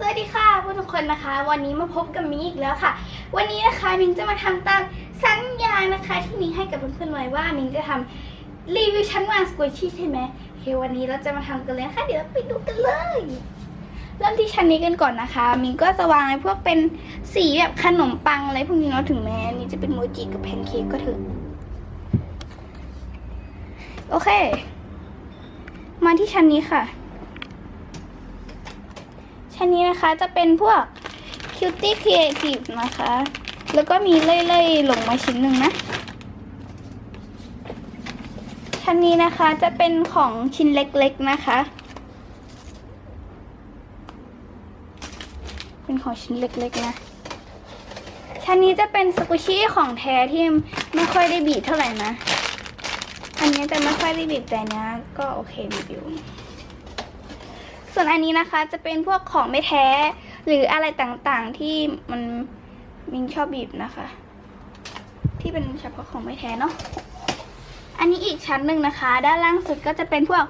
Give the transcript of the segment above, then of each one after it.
สวัสดีค่ะผู้ทุกคนนะคะ วันนี้มาพบกับมิ้งอีกแล้วค่ะ วันนี้นะคะมิ้งจะมาทำตามสัญญานะคะ ที่มิ้งให้กับเพื่อนๆไว้ว่ามิ้งจะทำรีวิวชั้นวางสกุชชี่ใช่ไหมโอเควันนี้เราจะมาทำกันเลยนะคะเดี๋ยวเราไปดูกันเลย เริ่มที่ชั้นนี้กันก่อนนะคะ มิ้งก็จะวางในพวกเป็นสีแบบขนมปังอะไรพวกนี้เนาะถึงแม้นี้จะเป็นโมจิกับแพนเค้กก็เถอะโอเค มาที่ชั้นนี้ค่ะ ชั้นนี้นะคะจะเป็นพวก Cutie Creative นะคะ แล้วก็มีเล่ยๆลงมาชิ้นหนึ่งนะชั้นนี้นะคะจะเป็นของชิ้นเล็กๆนะคะ เป็นของชิ้นเล็กๆนะชั้นนี้จะเป็นสกุชี่ของแท้ที่ไม่ค่อยได้บีบเท่าไหร่นะ อันนี้จะไม่ค่อยได้บีบแต่เนี้ยก็โอเคบีบอยู่ ส่วนอันนี้นะคะจะเป็นพวกของไม่แท้ หรืออะไรต่างๆที่มันมิงชอบบีบนะคะ ที่เป็นเฉพาะของไม่แท้เนาะอันนี้อีกชั้นหนึ่งนะคะ ด้านล่างสุดก็จะเป็นพวก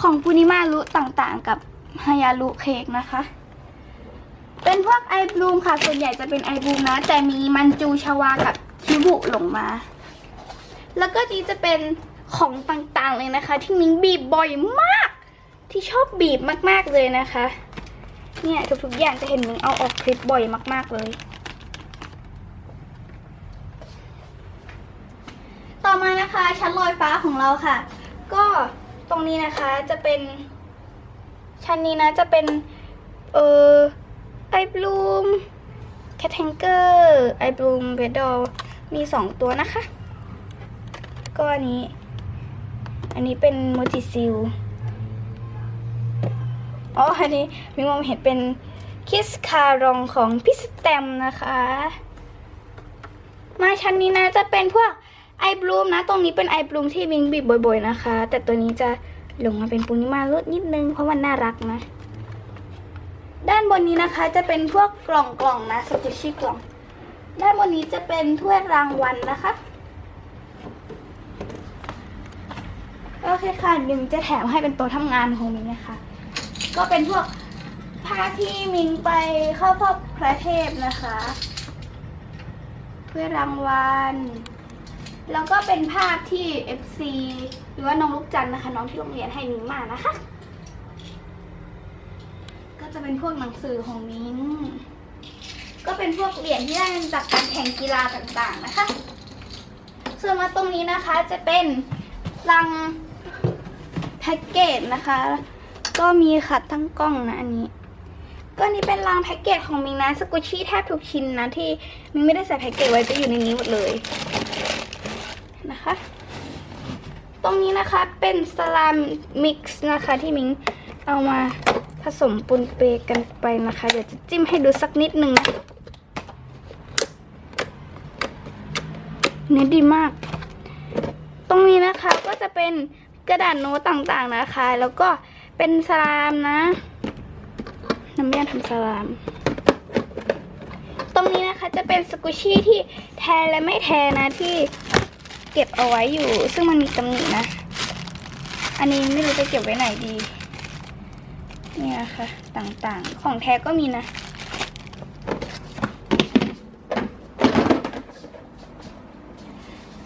ของปูนิมารุต่างๆ กับฮายารุเค้กนะคะ เป็นพวกไอบลูมค่ะ ส่วนใหญ่จะเป็นไอบลูมนะ แต่มีมันจูชาวากับคิบุหลงมา แล้วก็นี้จะเป็นของต่างๆเลยนะคะ ที่มิงบีบบ่อยมาก ที่ชอบบีบมาก ๆ เลยนะคะ เนี่ยทุกๆอย่างจะเห็นมิงเอาออกคลิปบ่อยมาก ๆ เลย ต่อมานะคะชั้นลอยฟ้าของเราค่ะ ก็ตรงนี้นะคะจะเป็น ชั้นนี้นะจะเป็น เออไอบลูมแคทแทงเกอร์ไอบลูมเบดดอลมีสองตัวนะคะ ก็อันนี้ อันนี้เป็นโมจิซิล อ๋ออันนี้มิงมองเห็นเป็นคิสคารองของพี่สแตมนะคะ มาชั้นนี้นะจะเป็นพวกไอบลูมนะ ตรงนี้เป็นไอบลูมที่มิงบีบบ่อยๆนะคะ แต่ตัวนี้จะลงมาเป็นปูนิมาลดนิดนึง เพราะมันน่ารักนะ ด้านบนนี้นะคะจะเป็นพวกกล่องกล่องนะสกุชชี่กล่อง ด้านบนนี้จะเป็นถ้วยรางวัลนะคะ โอเคค่ะเดี๋ยวมิงจะแถมให้เป็นโต๊ะทำงานของมิงนะคะ ก็เป็นพวกผ้าที่มิงไปเข้าพบพระเทพนะคะ เพื่อรางวัลแล้วก็เป็นภาพที่ FC หรือว่าน้องลูกจันนะคะ น้องที่โรงเรียนให้มิงมานะคะ ก็จะเป็นพวกหนังสือของมิงก็เป็นพวกเหรียญที่ได้จากการแข่งกีฬาต่างๆนะคะ ส่วนมาตรงนี้นะคะจะเป็นลังแพ็กเกจนะคะ ก็มีขัดทั้งกล้องนะอันนี้ ก็นี่เป็นรังแพ็กเกจของมิงนะสกุชี่แทบทุกชิ้นนะที่มิงไม่ได้ใส่แพ็กเกจไว้จะอยู่ในนี้หมดเลยนะคะ ตรงนี้นะคะเป็นสลามมิกซ์นะคะที่มิงเอามาผสมปนเปกันไปนะคะ เดี๋ยวจะจิ้มให้ดูสักนิดนึงนะเนื้อดีมาก ตรงนี้นะคะก็จะเป็นกระดาษโน้ตต่างๆนะคะ แล้วก็ เป็นสลามนะน้ำยาทำสลาม ตรงนี้นะคะจะเป็นสกุชชี่ที่แทและไม่แทนะที่เก็บเอาไว้อยู่ ซึ่งมันมีตำหนินะ อันนี้ไม่รู้จะเก็บไว้ไหนดีเนี่ยค่ะ ต่างๆ ของแท้ก็มีนะ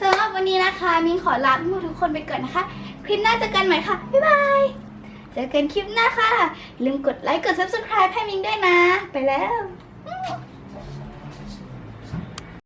สำหรับวันนี้นะคะมินขอลาทุกคนไปก่อนนะคะ คลิปหน้าเจอกันใหม่ค่ะ บ๊ายบาย จอกันคลิปหน้าค่ะ ลืมกดไลค์กด subscribe ให้มิงด้วยนะ ไปแล้ว